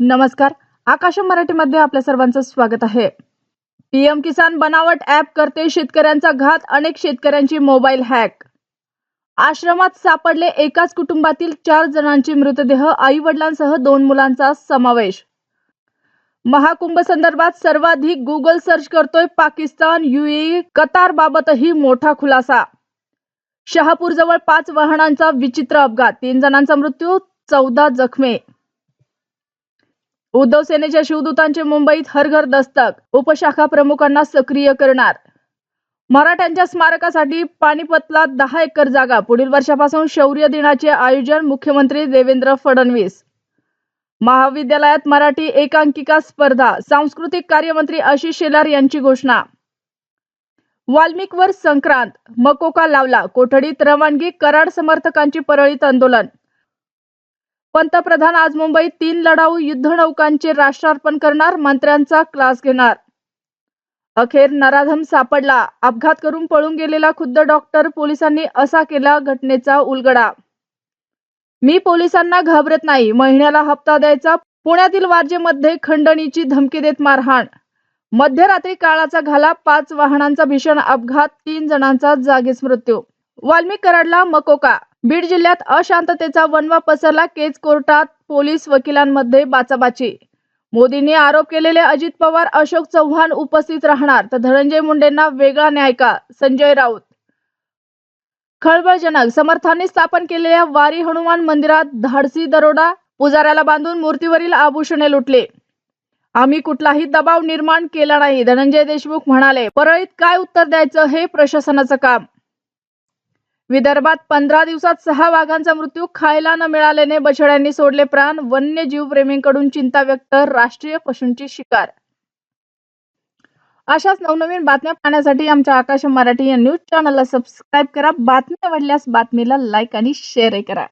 नमस्कार. आकाश मराठीमध्ये आपल्या सर्वांचं स्वागत आहे. पीएम किसान बनावट ॲप करते शेतकऱ्यांचा घात अनेक शेतकऱ्यांची मोबाईल हॅक. आश्रमात सापडले एकाच कुटुंबातील चार जणांचे मृतदेह आई वडिलांसह दोन मुलांचा समावेश. महाकुंभ संदर्भात सर्वाधिक गुगल सर्च करतोय पाकिस्तान युएई कतार बाबतही मोठा खुलासा. शहापूर जवळ पाच वाहनांचा विचित्र अपघात तीन जणांचा मृत्यू चौदा जखमी. उद्धव सेनेच्या शिवदूतांचे मुंबईत हरघर दस्तक उपशाखा प्रमुखांना सक्रिय करणार. मराठ्यांच्या स्मारकासाठी पानिपतला दहा एकर जागा पुढील वर्षापासून शौर्य दिनाचे आयोजन मुख्यमंत्री देवेंद्र फडणवीस. महाविद्यालयात मराठी एकांकिका स्पर्धा सांस्कृतिक कार्यमंत्री आशिष शेलार यांची घोषणा. वाल्मिकवर संक्रांत मकोका लावला कोठडीत रवानगी कराड समर्थकांची परळीत आंदोलन. पंतप्रधान आज मुंबईत तीन लढाऊ युद्धनौकांचे राष्ट्रार्पण करणार मंत्र्यांचा क्लास घेणार. अखेर नराधम सापडला. अपघात करून पळून गेलेला खुद्द डॉक्टर पोलिसांनी असा केला घटनेचा उलगडा. मी पोलिसांना घाबरत नाही. महिन्याला हप्ता द्यायचा. पुण्यातील वारजेमध्ये खंडणीची धमकी देत मारहाण. मध्यरात्री काळाचा घाला पाच वाहनांचा भीषण अपघात तीन जणांचा जागीच मृत्यू. वाल्मिक कराडला मकोका. बीड जिल्ह्यात अशांततेचा वनवा पसरला केज कोर्टात पोलीस वकिलांमध्ये बाचाबाची. मोदींनी आरोप केलेले अजित पवार अशोक चव्हाण उपस्थित राहणार तर धनंजय मुंडेंना वेगळा न्याय का संजय राऊत. खळबळजनक समर्थांनी स्थापन केलेल्या वारी हनुमान मंदिरात धाडसी दरोडा पुजाऱ्याला बांधून मूर्तीवरील आभूषणे लुटले. आम्ही कुठलाही दबाव निर्माण केला नाही धनंजय देशमुख म्हणाले. परळीत काय उत्तर द्यायचं हे प्रशासनाचं काम. विदर्भात पंधरा दिवसात सहा वाघांचा मृत्यू खायला न मिळाल्याने बछड्यांनी सोडले प्राण वन्यजीवप्रेमींकडून चिंता व्यक्त राष्ट्रीय पशूंची शिकार. अशाच नवनवीन बातम्या पाहण्यासाठी आमच्या आकाश मराठी या न्यूज चॅनलला सबस्क्राईब करा. बातम्या आवडल्यास बातमीला लाईक आणि शेअर करा.